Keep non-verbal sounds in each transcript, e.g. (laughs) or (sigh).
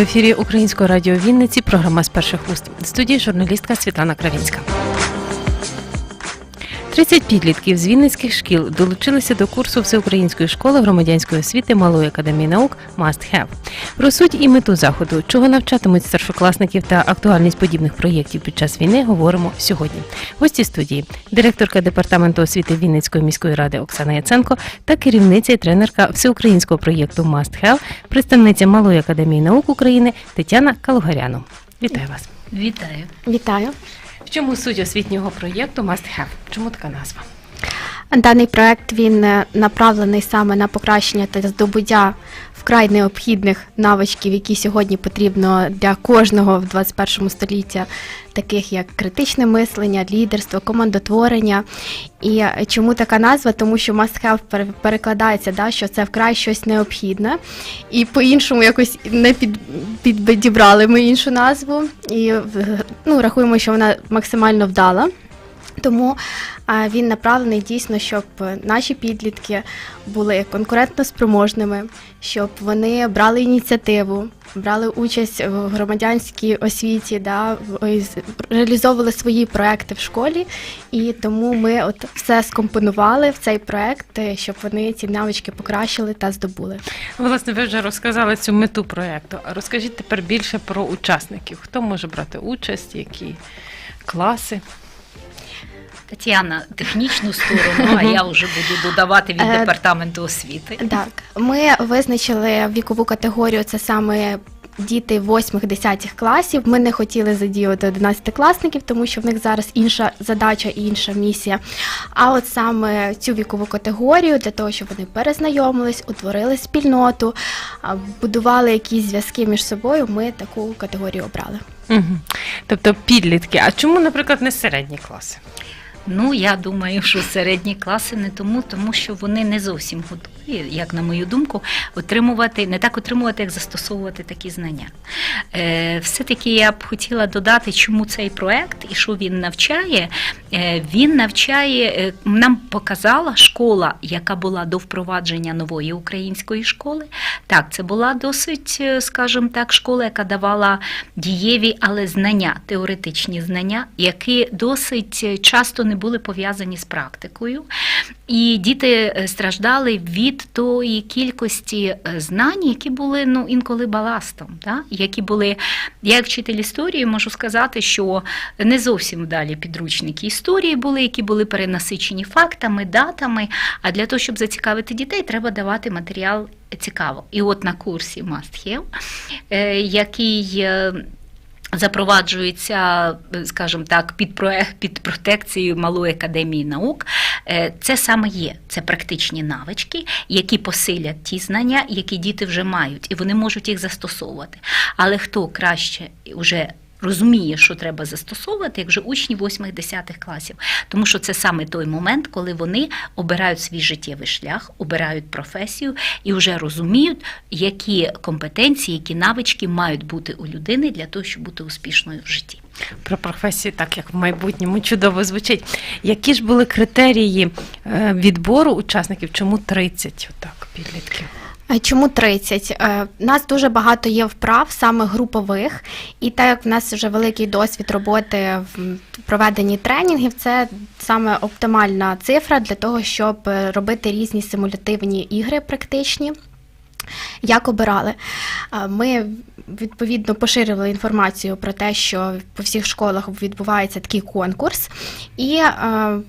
В ефірі Українського радіо Вінниці програма з перших уст. Студії журналістка Світлана Кравінська. 30 підлітків з вінницьких шкіл долучилися до курсу Всеукраїнської школи громадянської освіти Малої академії наук Must Have. Про суть і мету заходу, чого навчатимуть старшокласників та актуальність подібних проєктів під час війни, говоримо сьогодні. Гості студії директорка департаменту освіти Вінницької міської ради Оксана Яценко та керівниця і тренерка всеукраїнського проєкту Must Have, представниця Малої академії наук України Тетяна Калугаряну. Вітаю вас! Вітаю. Вітаю. Чому суть освітнього проєкту Must Have? Чому така назва? Даний проект він е, направлений саме на покращення та здобуття вкрай необхідних навичків, які сьогодні потрібно для кожного в 21 столітті, таких як критичне мислення, лідерство, командотворення. І чому така назва? Тому що must have перекладається, да, що це вкрай щось необхідне, і по-іншому якось не під, підібрали ми іншу назву, і ну, рахуємо, що вона максимально вдала. Тому він направлений дійсно, щоб наші підлітки були конкурентно спроможними, щоб вони брали ініціативу, брали участь в громадянській освіті, да, реалізовували свої проекти в школі. І тому ми от все скомпонували в цей проект, е, щоб вони ці навички покращили та здобули. Власне, ви вже розказали цю мету проєкту. А розкажіть тепер більше про учасників. Хто може брати участь, які класи? Тетяна, технічну сторону, а я вже буду додавати від Е, департаменту освіти. Так, ми визначили вікову категорію, це саме діти 8-10 класів. Ми не хотіли задіяти 11-класників, тому що в них зараз інша задача і інша місія. А от саме цю вікову категорію для того, щоб вони перезнайомились, утворили спільноту, будували якісь зв'язки між собою, ми таку категорію обрали. Угу. Тобто підлітки. А чому, наприклад, не середні класи? Ну, я думаю, що середні класи не тому, тому що вони не зовсім готові, як на мою думку, отримувати, не так отримувати, як застосовувати такі знання. Е, все-таки я б хотіла додати, чому цей проект і що він навчає. Е, він навчає, е, нам показала школа, яка була до впровадження нової української школи. Так, це була досить, е, скажімо так, школа, яка давала дієві, але знання, теоретичні знання, які досить е, часто не були пов'язані з практикою. І діти страждали від тої кількості е, знань, які були ну, інколи баластом. Да? Які були, я як вчитель історії можу сказати, що не зовсім вдалі підручники історії були, які були перенасичені фактами, датами. А для того, щоб зацікавити дітей, треба давати матеріал цікаво. І от на курсі Must Have, е, який е, запроваджується, скажімо так, під проект під протекцією Малої академії наук. Е, Це саме є це практичні навички, які посилять ті знання, які діти вже мають, і вони можуть їх застосовувати. Але хто краще вже розуміє, що треба застосовувати, як вже учні 8-10 класів, тому що це саме той момент, коли вони обирають свій життєвий шлях, обирають професію і вже розуміють, які компетенції, які навички мають бути у людини для того, щоб бути успішною в житті. Про професію, так як в майбутньому чудово звучить. Які ж були критерії е, відбору учасників? Чому 30 отак підлітків? А Чому 30? Е, У нас дуже багато є вправ, саме групових, і так як в нас вже великий досвід роботи в проведенні тренінгів, це саме оптимальна цифра для того, щоб е, робити різні симулятивні ігри практичні. Як обирали? Ми відповідно поширювали інформацію про те, що по всіх школах відбувається такий конкурс, і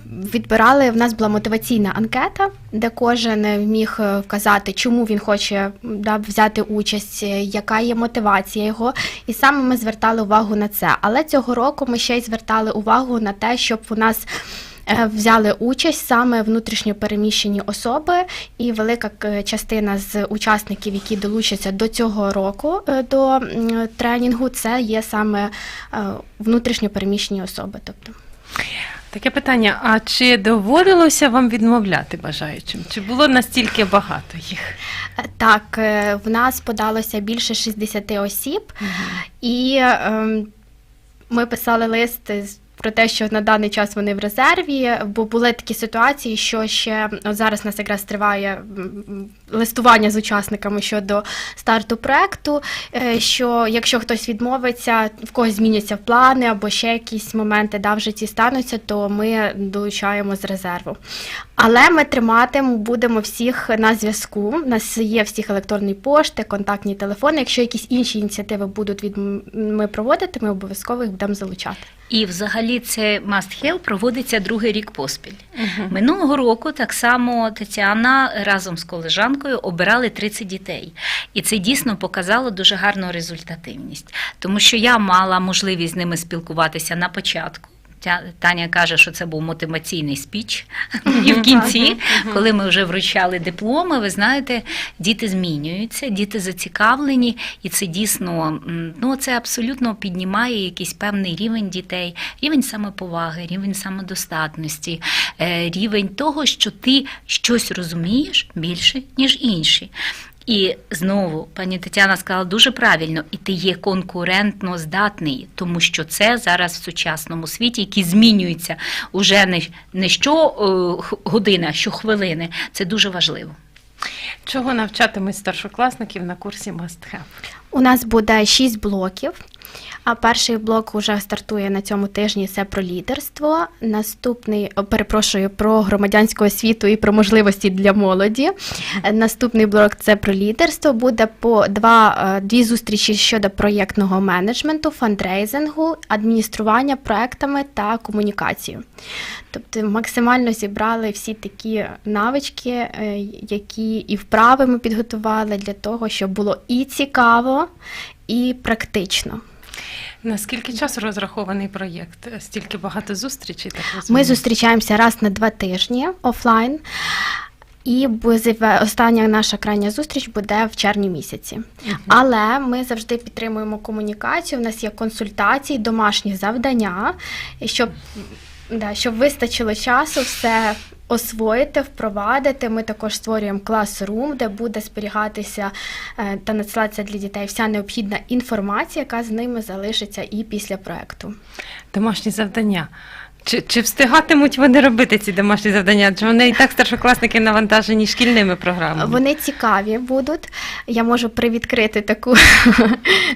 відбирали. В нас була мотиваційна анкета, де кожен міг вказати, чому він хоче да, взяти участь, яка є мотивація його. І саме ми звертали увагу на це. Але цього року ми ще й звертали увагу на те, щоб у нас взяли участь саме внутрішньо переміщені особи, і велика частина з учасників, які долучаться до цього року е, до тренінгу, це є саме е, внутрішньо переміщені особи. Тобто. Таке питання: а чи доводилося вам відмовляти бажаючим? Чи було настільки багато їх? Е, Так, е, в нас подалося більше 60 осіб, і ем, ми писали лист з- про те, що на даний час вони в резерві, бо були такі ситуації, що ще от зараз нас якраз триває листування з учасниками щодо старту проекту. е, Що якщо хтось відмовиться, в когось зміняться плани або ще якісь моменти да, в житті стануться, то ми долучаємо з резерву. Але ми триматимемо, будемо всіх на зв'язку. У нас є всіх електронні пошти, контактні телефони. Якщо якісь інші ініціативи будуть від ми проводити, ми обов'язково їх будемо залучати. І взагалі це Must Have проводиться другий рік поспіль. Минулого року так само Тетяна разом з колежанкою обирали 30 дітей. І це дійсно показало дуже гарну результативність, тому що я мала можливість з ними спілкуватися на початку. Таня каже, що це був мотиваційний спіч. (laughs) І в кінці, коли ми вже вручали дипломи, ви знаєте, діти змінюються, діти зацікавлені, і це дійсно ну, це абсолютно піднімає якийсь певний рівень дітей, рівень самоповаги, рівень самодостатності, е, рівень того, що ти щось розумієш більше, ніж інші. І знову пані Тетяна сказала дуже правильно, і ти є конкурентно здатний, тому що це зараз в сучасному світі, який змінюється уже не, не що е, година, а що хвилини. Це дуже важливо. Чого навчатимуть старшокласників на курсі Must Have? У нас буде шість блоків. А перший блок вже стартує на цьому тижні. Це про лідерство. Наступний, перепрошую, про громадянську освіту і про можливості для молоді. Е, Наступний блок це про лідерство. Буде по два е, дві зустрічі щодо проєктного менеджменту, фандрейзингу, адміністрування проектами та комунікацію. Тобто максимально зібрали всі такі навички, е, які і вправи ми підготували для того, щоб було і цікаво, і практично. Наскільки часу розрахований проєкт? Стільки багато зустрічей, так Ми зустрічаємося раз на два тижні офлайн. І остання наша крайня зустріч буде в червні місяці. Але ми завжди підтримуємо комунікацію. У нас є консультації, домашні завдання, щоб, да, щоб вистачило часу все освоїти, впровадити. Ми також створюємо клас-рум, де буде зберігатися е, та надсилатися для дітей вся необхідна інформація, яка з ними залишиться і після проекту. Домашні завдання. Чи, чи встигатимуть вони робити ці домашні завдання? Чи вони і так старшокласники навантажені шкільними програмами? Вони цікаві будуть. Я можу привідкрити таку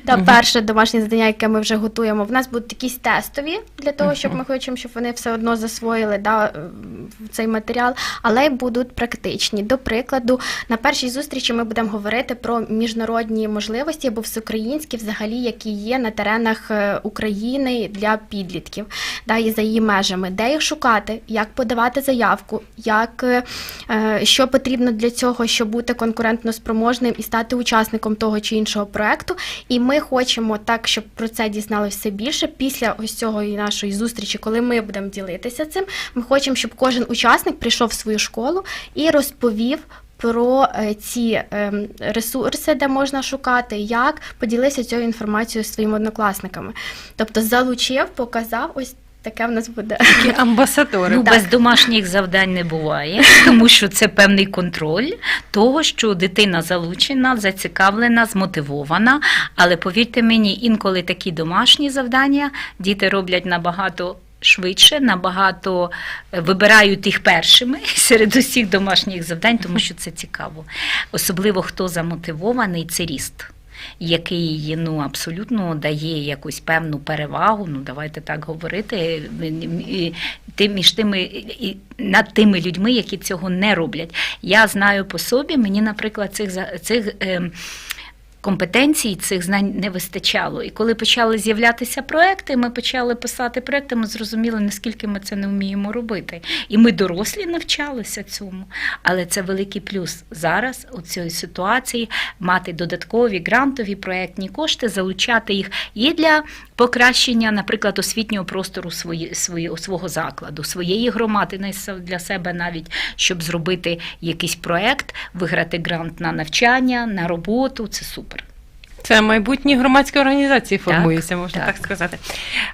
та перше домашнє завдання, яке ми вже готуємо. В нас будуть якісь тестові для того, щоб ми хочемо, щоб вони все одно засвоїли да, цей матеріал, але й будуть практичні. До прикладу, на першій зустрічі ми будемо говорити про міжнародні можливості або всеукраїнські, взагалі, які є на теренах е, України для підлітків, да, і за її межами, де їх шукати, як подавати заявку, як е, е, що потрібно для цього, щоб бути конкурентно спроможним і стати учасником того чи іншого проекту. І ми хочемо так, щоб про це дізналося все більше після ось цього нашої зустрічі, коли ми будемо ділитися цим. Ми хочемо, щоб кожен учасник прийшов в свою школу і розповів. Про е, ці ем, ресурси, де можна шукати, як поділився цією інформацією зі своїми однокласниками. Тобто залучив, показав, ось таке в нас буде. Такі амбасадори. Ну, Так. без домашніх завдань не буває, тому що це певний контроль того, що дитина залучена, зацікавлена, змотивована. Але повірте мені, інколи такі домашні завдання діти роблять набагато. Швидше, набагато е, вибирають їх першими (laughs) серед усіх домашніх завдань, тому що це цікаво. Особливо хто замотивований, це ріст, який ну, абсолютно дає якусь певну перевагу. Ну, давайте так говорити. Тим між тими і над тими людьми, які цього не роблять. Я знаю по собі, мені, наприклад, цих цих. ем, Компетенцій цих знань не вистачало. І коли почали з'являтися проекти, ми почали писати проекти, ми зрозуміли, наскільки ми це не вміємо робити. І ми дорослі навчалися цьому. Але це великий плюс зараз у цій ситуації мати додаткові грантові проектні кошти, залучати їх і для покращення, наприклад, освітнього простору свої, свої, свого закладу, своєї громади для себе навіть, щоб зробити якийсь проект, виграти грант на навчання, на роботу. Це супер. Це майбутні громадські організації формуються, можна так. так. сказати.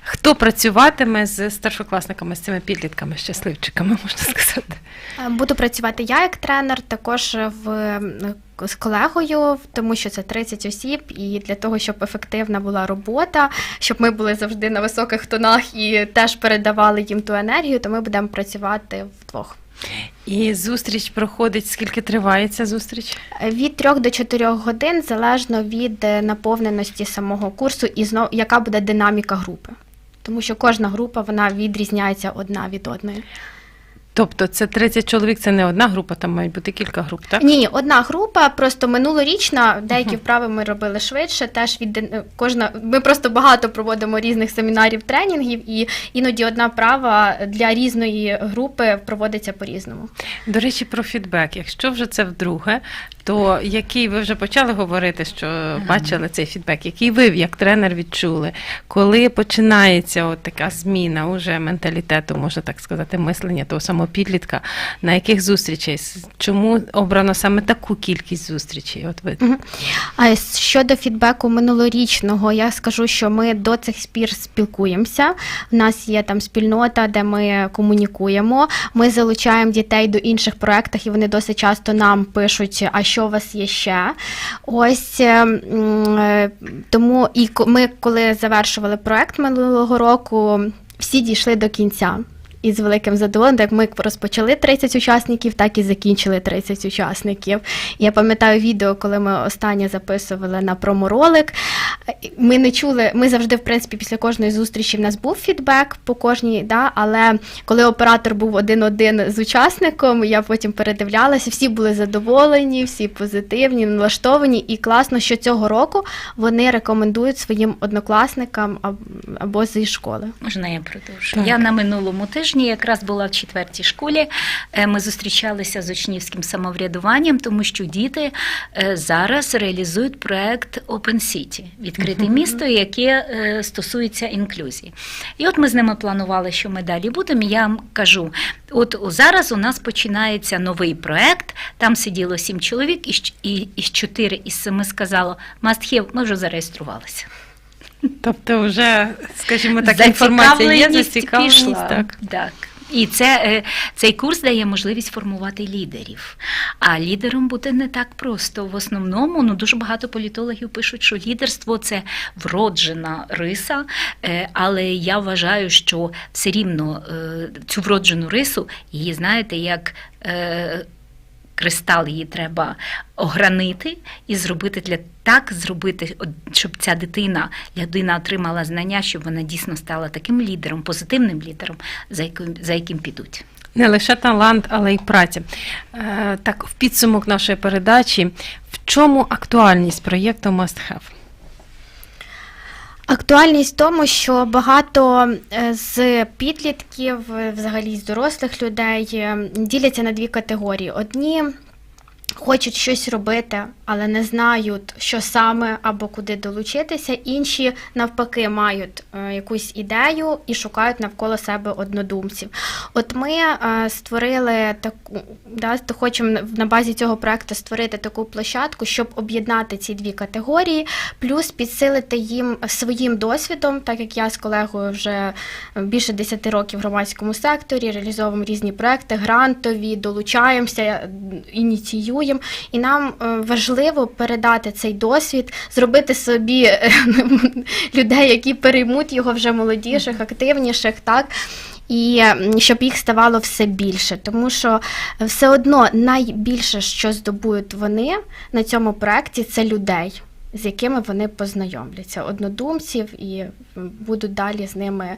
Хто працюватиме з старшокласниками, з цими підлітками, щасливчиками, (laughs) можна сказати? Буду працювати я як тренер, також в з колегою, тому що це 30 осіб, і для того, щоб ефективна була робота, щоб ми були завжди на високих тонах і теж передавали їм ту енергію, то ми будемо працювати вдвох. І зустріч проходить, скільки триває ця зустріч? Від 3 до 4 годин залежно від е, наповненості самого курсу і знов яка буде динаміка групи. Тому що кожна група вона відрізняється одна від одної. Тобто це 30 чоловік, це не одна група, там мають бути кілька груп, так? Ні, одна група, просто минулорічна, деякі вправи ми робили швидше. Теж від кожна. Ми просто багато проводимо різних семінарів, тренінгів, і іноді одна вправа для різної групи проводиться по-різному. До речі, про фідбек. Якщо вже це вдруге, то який ви вже почали говорити, що бачили цей фідбек, який ви як тренер відчули, коли починається от така зміна уже менталітету, можна так сказати, мислення того самого підлітка, на яких зустрічей? Чому обрано саме таку кількість зустрічей? От ви А щодо фідбеку минулорічного, я скажу, що ми до цих спір спілкуємося. У нас є там спільнота, де ми комунікуємо. Ми залучаємо дітей до інших проєктів, і вони досить часто нам пишуть, а що у вас є ще. Ось е, м, е, тому і ми, коли завершували проєкт минулого року, всі дійшли до кінця. І з великим задоволенням, як ми розпочали 30 учасників, так і закінчили 30 учасників. Я пам'ятаю відео, коли ми останнє записували на проморолик. Ми не чули, ми завжди, в принципі, після кожної зустрічі в нас був фідбек по кожній, да, але коли оператор був один-один з учасником, я потім передивлялася, всі були задоволені, всі позитивні, налаштовані, і класно, що цього року вони рекомендують своїм однокласникам або зі школи. Можна я продовжу? Так. Я на минулому тижні якраз була в четвертій школі. Е, Ми зустрічалися з учнівським самоврядуванням, тому що діти е, зараз реалізують проект Open City відкрите місто, яке е, стосується інклюзії. І от ми з ними планували, що ми далі будемо. Я вам кажу: от зараз у нас починається новий проект. Там сиділо сім чоловік, і чотири із семи сказало must have, ми вже зареєструвалися. Тобто вже, скажімо так, інформація є, Зацікавленість пішла. так. так. І це, е, цей курс дає можливість формувати лідерів. А лідером бути не так просто. В основному ну, дуже багато політологів пишуть, що лідерство це вроджена риса, е, але я вважаю, що все рівно е, цю вроджену рису, її, знаєте, як. Кристал її треба огранити і зробити для так зробити, щоб ця дитина, людина отримала знання, щоб вона дійсно стала таким лідером, позитивним лідером, за яким, за яким підуть. Не лише талант, але й праця. Е, так, в підсумок нашої передачі, в чому актуальність проєкту Must Have? Актуальність в тому, що багато е, з підлітків, е, взагалі з дорослих людей, е, діляться на дві категорії. Одні хочуть щось робити, але не знають, що саме або куди долучитися. Інші навпаки мають е, якусь ідею і шукають навколо себе однодумців. От ми е, створили таку, да, хочемо на базі цього проекту створити таку площадку, щоб об'єднати ці дві категорії, плюс підсилити їм своїм досвідом, так як я з колегою вже більше 10 років в громадському секторі, реалізовуємо різні проекти, грантові, долучаємося, ініціюємо. І нам е, важливо передати цей досвід, зробити собі е, (laughs) людей, які переймуть його вже молодіших, активніших, так. І щоб їх ставало все більше, тому що все одно найбільше, що здобують вони на цьому проєкті, це людей, з якими вони познайомляться, однодумців і будуть далі з ними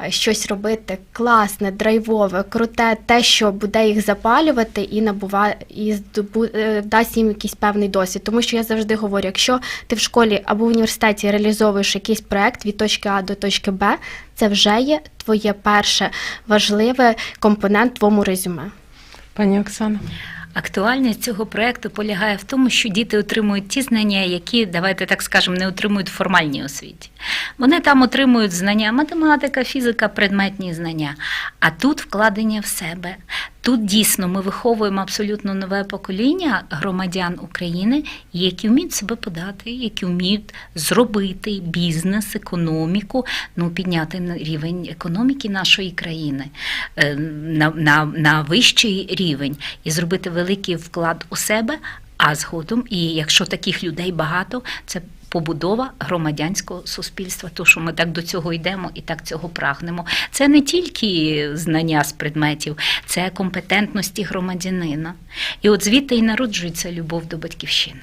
е, щось робити класне, драйвове, круте, те, що буде їх запалювати і набува і здобу, е, дасть їм якийсь певний досвід. Тому що я завжди говорю, якщо ти в школі або в університеті реалізовуєш якийсь проект від точки А до точки Б, це вже є твоє перше важливе компонент твоєму резюме. Пані Оксана. Актуальність цього проекту полягає в тому, що діти отримують ті знання, які, давайте так скажемо, не отримують в формальній освіті. Вони там отримують знання математика, фізика, предметні знання. А тут вкладення в себе. Тут дійсно ми виховуємо абсолютно нове покоління громадян України, які вміють себе подати, які вміють зробити бізнес, економіку, ну підняти рівень економіки нашої країни е, на, на, на вищий рівень і зробити великий вклад у себе. А згодом, і якщо таких людей багато, це побудова громадянського суспільства, то що ми так до цього йдемо і так цього прагнемо. Це не тільки знання з предметів, це компетентності громадянина. І от звідти і народжується любов до батьківщини.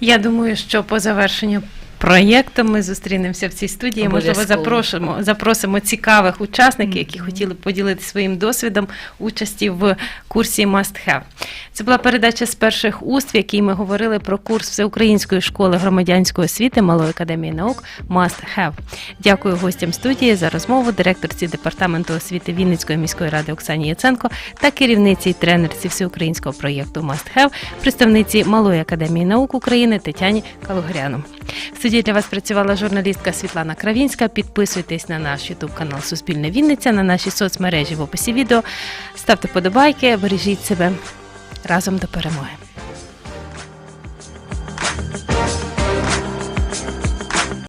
Я думаю, що по завершенню проєкту ми зустрінемося в цій студії. Можливо, запросимо, запросимо цікавих учасників, які хотіли б поділитися своїм досвідом участі в курсі Must Have. Це була передача з перших уст, в якій ми говорили про курс Всеукраїнської школи громадянської освіти Малої академії наук Must Have. Дякую гостям студії за розмову, директорці департаменту освіти Вінницької міської ради Оксані Яценко та керівниці і тренерці всеукраїнського проєкту Must Have, представниці Малої академії наук України Тетяні Калугряну. В студії для вас працювала журналістка Світлана Кравінська. Підписуйтесь на наш Ютуб канал Суспільне Вінниця, на наші соцмережі в описі відео. Ставте подобайки, бережіть себе разом до перемоги.